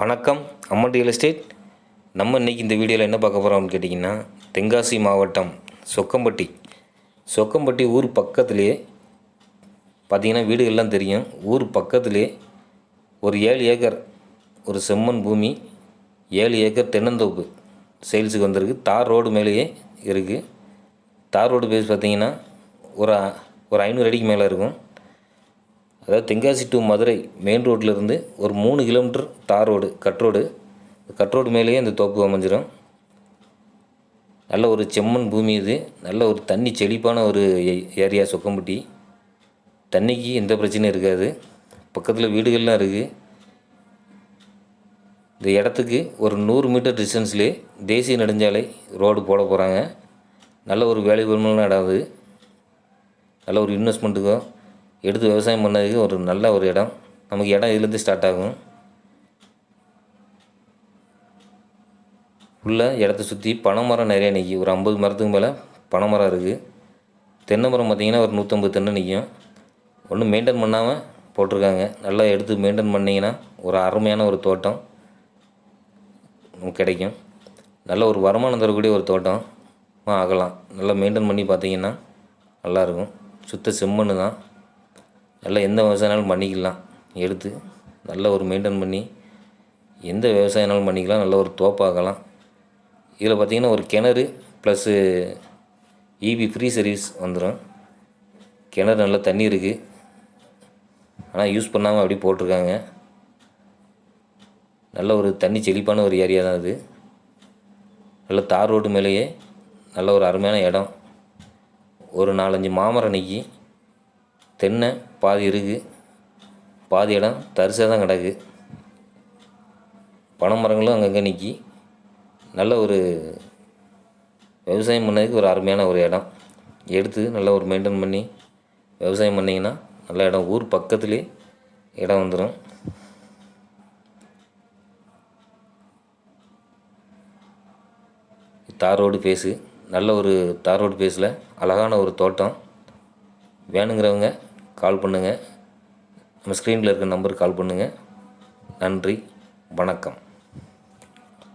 வணக்கம் அம்மன் real estate நம்ம இன்றைக்கி இந்த வீடியோவில் என்ன பார்க்க போகிறோம் அப்படின்னு கேட்டிங்கன்னா தென்காசி மாவட்டம் சொக்கம்பட்டி. சொக்கம்பட்டி ஊர் பக்கத்துலேயே பார்த்தீங்கன்னா வீடுகள்லாம் தெரியும். ஊர் பக்கத்துலேயே ஒரு ஏழு ஏக்கர் ஒரு செம்மண் பூமி ஏழு ஏக்கர் தென்னந்தோப்பு சேல்ஸுக்கு வந்திருக்கு. தார் ரோடு மேலேயே இருக்குது தார் ரோடு பேஸ் பார்த்திங்கன்னா ஒரு ஒரு ஐநூறு அடிக்கு மேலே இருக்கும். அதாவது தென்காசி டு மதுரை மெயின் ரோட்லேருந்து ஒரு மூணு kilometre tar road cut road cut road மேலேயே இந்த தோப்பு அமைஞ்சிரும். நல்ல ஒரு செம்மண் பூமி இது. நல்ல ஒரு தண்ணி செழிப்பான ஒரு ஏரியா சொக்கம்பட்டி. தண்ணிக்கு எந்த பிரச்சனையும் இருக்காது. பக்கத்தில் வீடுகள்லாம் இருக்குது இந்த இடத்துக்கு ஒரு நூறு மீட்டர் டிஸ்டன்ஸ்லேயே தேசிய நெடுஞ்சாலை ரோடு போட போகிறாங்க நல்ல ஒரு வேலைபுரமான இடம் அது. நல்ல ஒரு இன்வெஸ்ட்மெண்ட்டுக்கும் எடுத்து விவசாயம் பண்ணதுக்கு ஒரு நல்ல ஒரு இடம். நமக்கு இடம் இதுலேருந்து ஸ்டார்ட் ஆகும். உள்ள இடத்த சுற்றி பனைமரம் நிறைய நிற்கி ஒரு ஐம்பது மரத்துக்கு மேலே பனைமரம் இருக்குது தென்னை மரம் பார்த்திங்கன்னா ஒரு நூற்றம்பது தென்னை நிற்கும் ஒன்றும் மெயின்டைன் பண்ணாமல் போட்டிருக்காங்க. நல்லா எடுத்து மெயின்டைன் பண்ணிங்கன்னா ஒரு அருமையான ஒரு தோட்டம் நமக்கு கிடைக்கும். நல்ல ஒரு வருமானம் தரக்கூடிய ஒரு தோட்டம். ஆகலாம். நல்லா மெயின்டைன் பண்ணி பார்த்தீங்கன்னா நல்லாயிருக்கும் சுத்த செம்மண்ணு தான். நல்லா எந்த விவசாயினாலும் பண்ணிக்கலாம். எடுத்து நல்ல ஒரு மெயின்டைன் பண்ணி எந்த விவசாயம்னாலும் பண்ணிக்கலாம் நல்ல ஒரு தோப்பாக்கலாம் இதில் பார்த்திங்கன்னா ஒரு கிணறு ப்ளஸ்ஸு இபி ஃப்ரீ சர்வீஸ் வந்துடும் கிணறு நல்லா தண்ணி இருக்குது ஆனால் யூஸ் பண்ணாமல் அப்படி போட்டிருக்காங்க. நல்ல ஒரு தண்ணி செழிப்பான ஒரு ஏரியா தான் அது. நல்ல தார் ரோடு மேலேயே நல்ல ஒரு அருமையான இடம். ஒரு நாலஞ்சு மாமரம் நிற்கி தென்னை பாதி இருக்குது பாதி இடம் தரிசாக தான் கிடக்கு. பனை மரங்களும் அங்கங்கே நிற்கி நல்ல ஒரு விவசாயம் பண்ணதுக்கு ஒரு அருமையான ஒரு இடம். எடுத்து நல்லா ஒரு மெயின்டைன் பண்ணி விவசாயம் பண்ணிங்கன்னா நல்ல இடம். ஊர் பக்கத்துலேயே இடம் வந்துடும் தார் ரோடு பேஸு நல்ல ஒரு தார் ரோடு பேஸில் அழகான ஒரு தோட்டம். வேணுங்கிறவங்க கால் பண்ணுங்கள் நம்ம ஸ்க்ரீனில் இருக்க நம்பருக்கு கால் பண்ணுங்கள் நன்றி. வணக்கம்.